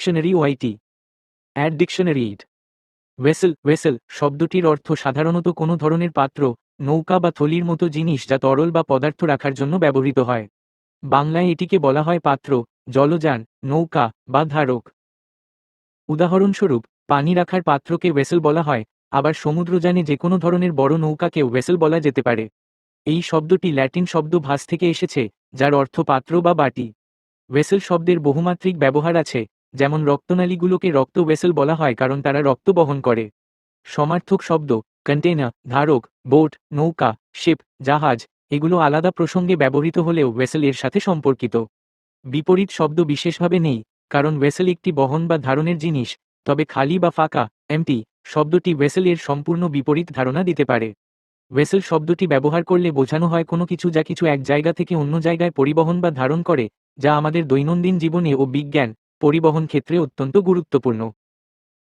Dictionary ওয়াইটি অ্যাড dictionary ইট ভেসেল ভেসেল শব্দটির অর্থ সাধারণত কোনো ধরনের পাত্র, নৌকা বা থলির মতো জিনিস যা তরল বা পদার্থ রাখার জন্য ব্যবহৃত হয়। বাংলায় এটিকে বলা হয় পাত্র, জলযান, নৌকা বা ধারক। উদাহরণস্বরূপ, পানি রাখার পাত্রকে ভেসেল বলা হয়, আবার সমুদ্রযানে যে কোনো ধরনের বড় নৌকাকেও ভেসেল বলা যেতে পারে। এই শব্দটি ল্যাটিন শব্দ ভাস থেকে এসেছে, যার অর্থ পাত্র বা বাটি। ভেসেল শব্দের বহুমাত্রিক ব্যবহার আছে যেমন রক্তনালীগুলোকে রক্ত ভেসেল বলা হয় কারণ তারা রক্ত বহন করে। সমার্থক শব্দ কন্টেনার ধারক বোট নৌকা শিপ জাহাজ, এগুলো আলাদা প্রসঙ্গে ব্যবহৃত হলেও ওয়েসেল এর সাথে সম্পর্কিত। বিপরীত শব্দ বিশেষভাবে নেই, কারণ ভেসেল একটি বহন বা ধারণের জিনিস, তবে খালি বা ফাঁকা এমটি শব্দটি ওয়েসেল এর সম্পূর্ণ বিপরীত ধারণা দিতে পারে। ভেসেল শব্দটি ব্যবহার করলে বোঝানো হয় কোনো কিছু যা কিছু এক জায়গা থেকে অন্য জায়গায় পরিবহন বা ধারণ করে, যা আমাদের দৈনন্দিন জীবনে ও বিজ্ঞান পরিবহন ক্ষেত্রে অত্যন্ত গুরুত্বপূর্ণ।